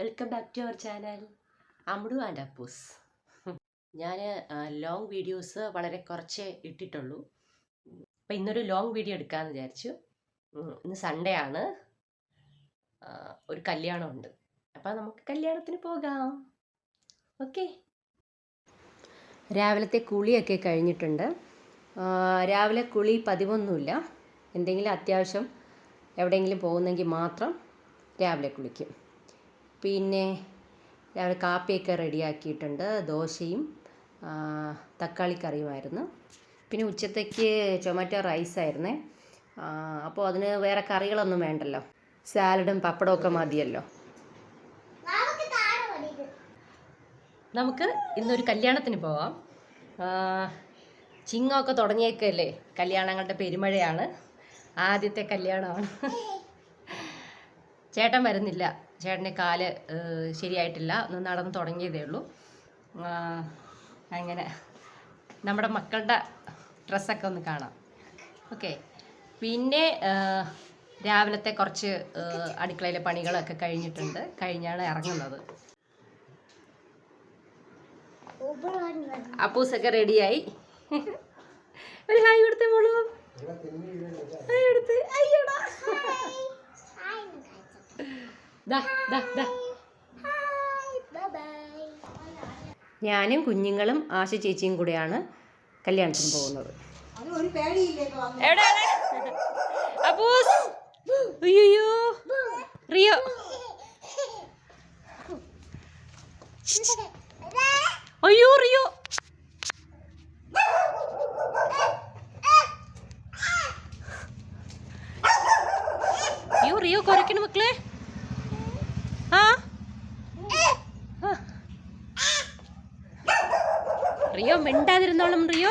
Welcome back to our channel Ammudu and Appus. ഞാൻ long videos വളരെ കുറച്ചേ ഇട്ടിട്ടുള്ളൂ. അപ്പം ഇന്നൊരു ലോങ് വീഡിയോ എടുക്കാമെന്ന് വിചാരിച്ചു. ഇന്ന് സൺഡേ ആണ്. ഒരു കല്യാണമുണ്ട്. അപ്പം നമുക്ക് കല്യാണത്തിന് പോകാം. ഓക്കെ രാവിലത്തെ കുളിയൊക്കെ കഴിഞ്ഞിട്ടുണ്ട്. രാവിലെ കുളി പതിവൊന്നുമില്ല. എന്തെങ്കിലും അത്യാവശ്യം എവിടെയെങ്കിലും പോകുന്നെങ്കിൽ മാത്രം രാവിലെ കുളിക്കും. പിന്നെ രാവിലെ കാപ്പിയൊക്കെ റെഡിയാക്കിയിട്ടുണ്ട് ദോശയും തക്കാളിക്കറിയുമായിരുന്നു തക്കാളി കറിയുമായിരുന്നു. പിന്നെ ഉച്ചത്തേക്ക് ടൊമാറ്റോ റൈസായിരുന്നേ അപ്പോൾ അതിന് വേറെ കറികളൊന്നും വേണ്ടല്ലോ. സാലഡും പപ്പടവും ഒക്കെ മതിയല്ലോ. നമുക്ക് ഇന്നൊരു കല്യാണത്തിന് പോവാം. ചിങ്ങമൊക്കെ തുടങ്ങിയേക്കല്ലേ കല്യാണങ്ങളുടെ പെരുമഴയാണ്. ആദ്യത്തെ കല്യാണമാണ്. ചേട്ടൻ വരുന്നില്ല. ചേട്ടന്റെ കാൽ ശരിയായിട്ടില്ല. ഒന്ന് നടന്ന് തുടങ്ങിയതേ ഉള്ളൂ. അങ്ങനെ നമ്മുടെ മക്കളുടെ ഡ്രസ്സൊക്കെ ഒന്ന് കാണാം. ഓക്കെ. പിന്നെ രാവിലത്തെ കുറച്ച് അടുക്കളയിലെ പണികളൊക്കെ കഴിഞ്ഞിട്ടുണ്ട്. കഴിഞ്ഞാണ് ഇറങ്ങുന്നത്. അപ്പൂസൊക്കെ റെഡിയായി. ഒരു ഹായ് കൊടുത്തേ മോളൂ. ഹായ് കൊടുത്ത്. അയ്യടാ. ഞാനും കുഞ്ഞുങ്ങളും ആശ ചേച്ചിയും കൂടെയാണ് കല്യാണത്തിന് പോകുന്നത്. അപ്പൂസ്. അയ്യോ. റിയോ. അയ്യോ റിയോ. അയ്യോ റിയോ കുറയ്ക്കണ മക്കളെ. ആ. റിയോ മിണ്ടാതിരുന്നോളും റിയോ.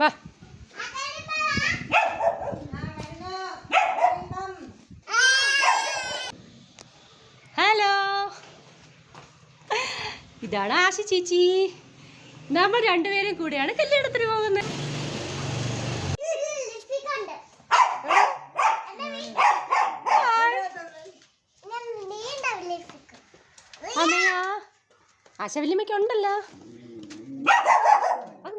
വാ. ഹലോ. ഇതാണ് ആശ ചേച്ചി. നമ്മൾ രണ്ടുപേരും കൂടെയാണ് കല്യാണത്തിന് പോകുന്നത്. അമ്മയാ. ആശ വല്യമ്മയ്ക്ക് ഉണ്ടല്ലോ അത്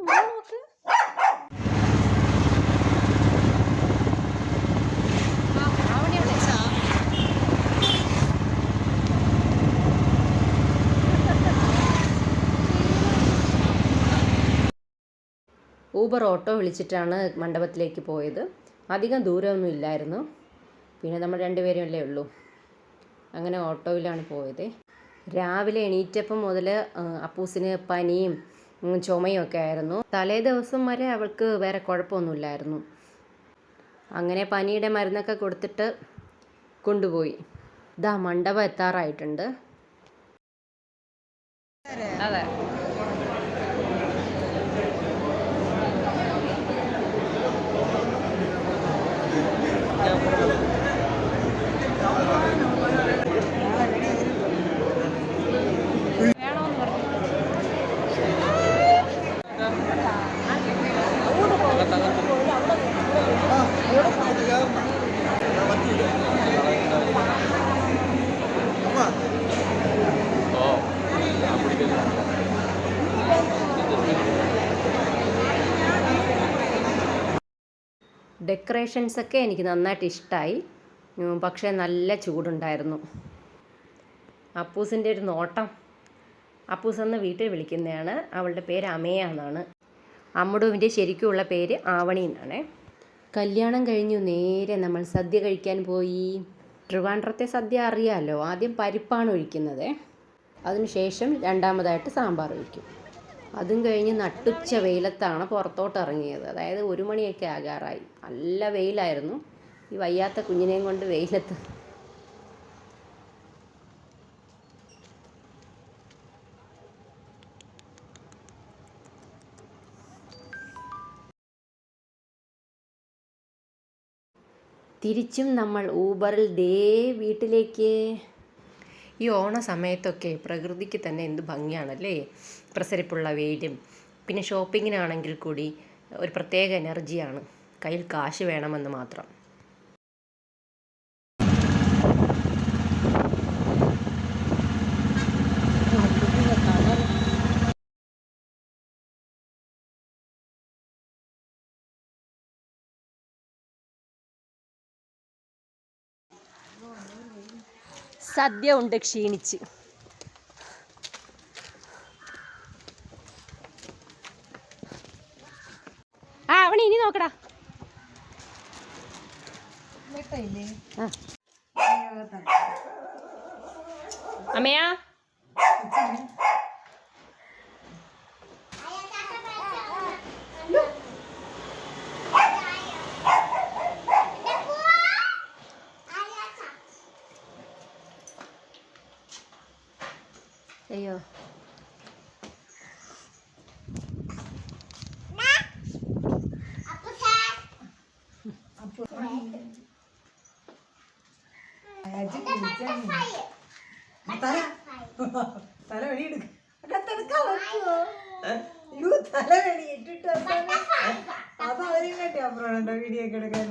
ഊബർ ഓട്ടോ വിളിച്ചിട്ടാണ് മണ്ഡപത്തിലേക്ക് പോയത്. അധികം ദൂരമൊന്നും ഇല്ലായിരുന്നു. പിന്നെ നമ്മൾ രണ്ടുപേരും അല്ലേ ഉള്ളൂ. അങ്ങനെ ഓട്ടോയിലാണ് പോയത്. രാവിലെ എണീറ്റപ്പം മുതൽ അപ്പൂസിന് പനിയും ചുമയും ഒക്കെ ആയിരുന്നു. തലേ ദിവസം വരെ അവൾക്ക് വേറെ കുഴപ്പമൊന്നുമില്ലായിരുന്നു. അങ്ങനെ പനിയുടെ മരുന്നൊക്കെ കൊടുത്തിട്ട് കൊണ്ടുപോയി. ഇതാ മണ്ഡപം എത്താറായിട്ടുണ്ട്. അതെ. ഡെക്കറേഷൻസ് ഒക്കെ എനിക്ക് നന്നായിട്ട് ഇഷ്ടമായി പക്ഷേ നല്ല ചൂടുണ്ടായിരുന്നു. അപ്പൂസിന്റെ ഒരു നോട്ടം. അപ്പൂസ് എന്ന് വീട്ടിൽ വിളിക്കുന്നതാണ്. അവളുടെ പേര് അമയ എന്നാണ് അമ്മുടുവിന്റെ ശരിക്കുമുള്ള പേര് ആവണി എന്നാണ്. കല്യാണം കഴിഞ്ഞു നേരെ നമ്മൾ സദ്യ കഴിക്കാൻ പോയി. ട്രിവാൻഡ്രത്തെ സദ്യ അറിയാമല്ലോ ആദ്യം പരിപ്പാണ് ഒഴിക്കുന്നത്. അതിനുശേഷം രണ്ടാമതായിട്ട് സാമ്പാർ ഒഴിക്കും. അതും കഴിഞ്ഞ് നട്ടുച്ച വെയിലത്താണ് പുറത്തോട്ട് ഇറങ്ങിയത് അതായത് ഒരു മണിയൊക്കെ ആകാറായി. നല്ല വെയിലായിരുന്നു. ഈ വയ്യാത്ത കുഞ്ഞിനെയും കൊണ്ട് വെയിലത്ത് തിരിച്ചും നമ്മൾ ഊബറിൽ ദേ വീട്ടിലേക്ക്. ഈ ഓണ സമയത്തൊക്കെ പ്രകൃതിക്ക് തന്നെ എന്ത് ഭംഗിയാണല്ലേ? പ്രസരിപ്പുള്ള വെയിലും. പിന്നെ ഷോപ്പിങ്ങിനാണെങ്കിൽ കൂടി ഒരു പ്രത്യേക എനർജിയാണ് കയ്യിൽ കാശ് വേണമെന്ന് മാത്രം. സദ്യ ഉണ്ട് ക്ഷീണിച്ച്. ആ അവണി ഇനി നോക്കടാ. അമ്മയാ. അയ്യോ. തല. തല വെളിയെടുക്ക അയ്യോ തല വെളി ഇട്ടിട്ട് അവസാനം അത് അവരെയും കാട്ടി അപ്പുറമുണ്ടോ വീഡിയോ ഒക്കെ എടുക്കാൻ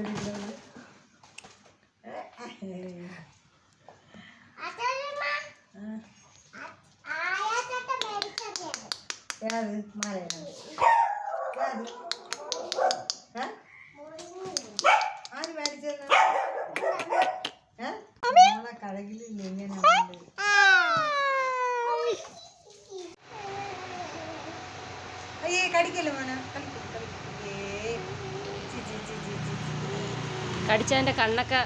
ഏത് മാലയാണ് ഏത് ഏ? ആര് മേടിച്ചത് ഏ നമ്മളെ കടകിലില്ല ഇങ്ങനെ ഉണ്ട്. അയ്യേ കടിക്കല്ലേ മോനെ ചി ചി കടിച്ചതിന്റെ കണ്ണൊക്കെ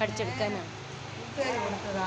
കടിച്ചെടുക്കാനാണ് കൊടുത്തത്